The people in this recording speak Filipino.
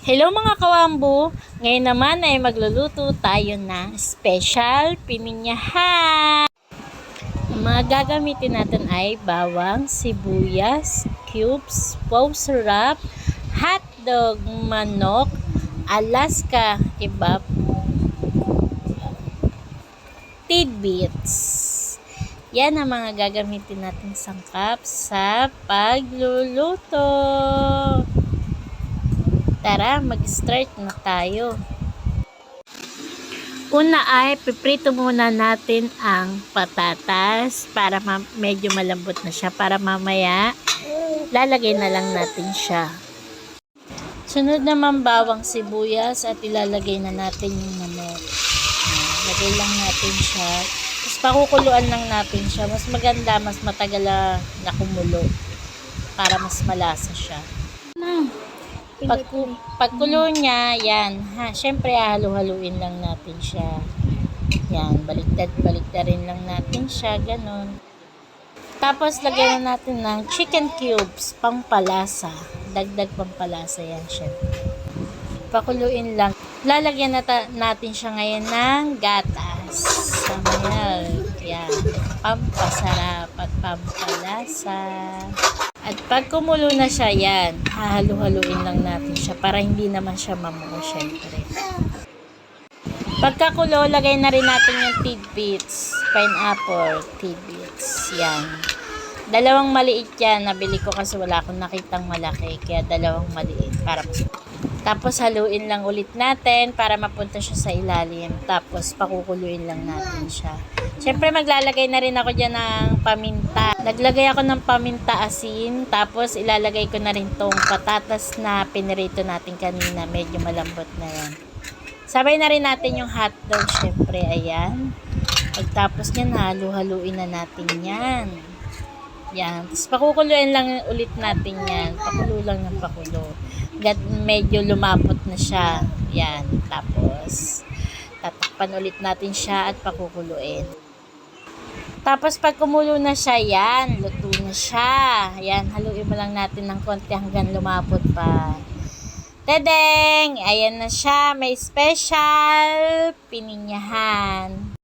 Hello mga kawambo! Ngayon naman ay magluluto tayo ng special pininyahan. Ang mga gagamitin natin ay bawang, sibuyas, cubes, wow syrup, hotdog, manok, Alaska kebab, tidbits. Yan ang mga gagamitin natin sangkap sa pagluluto. Tara, mag-start na tayo. Una ay piprito muna natin ang patatas para ma- medyo malambot na siya para mamaya lalagay na lang natin siya. Sunod naman bawang sibuyas at ilalagay na natin yung manok. Ayan, Lagay lang natin siya. Tapos pakukuluan lang natin siya. Mas maganda, mas matagal na na kumulo para mas malasa siya. Pag, pagkulo niya, yan, ha, syempre halo-haluin lang natin siya. Yan, baliktad, baliktarin lang natin siya, ganun. Tapos, lagyan na natin ng chicken cubes, pampalasa. Dagdag pampalasa yan, syempre. Pakuluin lang. Lalagyan na ta- natin siya ngayon ng gatas. Sa milk. Yan. Pampasarap at pampalasa. At pag kumulo na siya, yan, hahalu-haluin lang natin siya para hindi naman siya mamuo, syempre. Pagkakulo, lagay na rin natin yung tidbits, pineapple, tidbits, yan. Dalawang maliit yan, nabili ko kasi wala akong nakitang malaki, kaya dalawang maliit para mas tapos haluin lang ulit natin para mapunta siya sa ilalim. Tapos pakukuluin lang natin siya. Siyempre maglalagay na rin ako dyan ng paminta. Naglagay ako ng paminta asin. Tapos ilalagay ko na rin tong patatas na pinirito natin kanina. Medyo malambot na yan. Sabay na rin natin yung hotdog. Siyempre, ayan. Pagtapos nyan, halu-haluin na natin yan. Yan. Tapos pakukuluin lang ulit natin yan. Pakulo lang ng pakulo. Gat medyo lumapot na siya. Yan. Tapos, tatakpan ulit natin siya at pakukuluin. Tapos pag kumulo na siya, yan, luto na siya. Yan, haluin mo lang natin ng konti hanggang lumapot pa. Tedeng! Ayan na siya, may special pininyahan.